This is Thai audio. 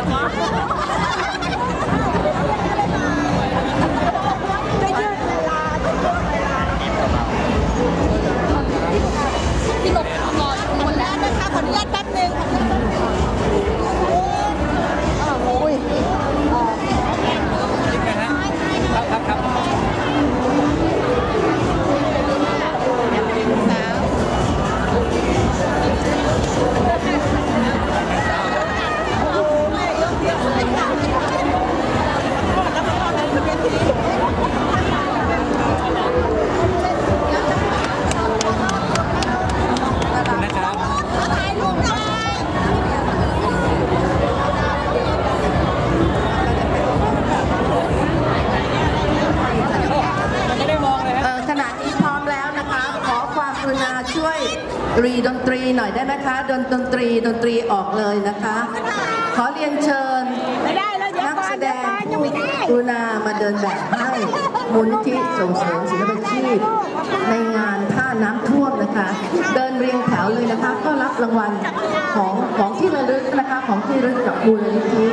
ดใรีดนตรีหน่อยได้ไหมคะ ดนดนตรีดนตรีออกเลยนะคะ ขอเรียนเชิญไม่ได้แล้วเดี๋ยวนักก่อแสนดเดี๋ยวง รุณามาเดินแบบให้มูลนิธิส่งเสริมศิลปาชีพ ในงานท่าน้ำท่วมนะคะ เดินเรียงแถวเลยนะคะ ก็รับรางวัลของของที่ระลึกนะคะของที่ระลึกกับมูลนิธิ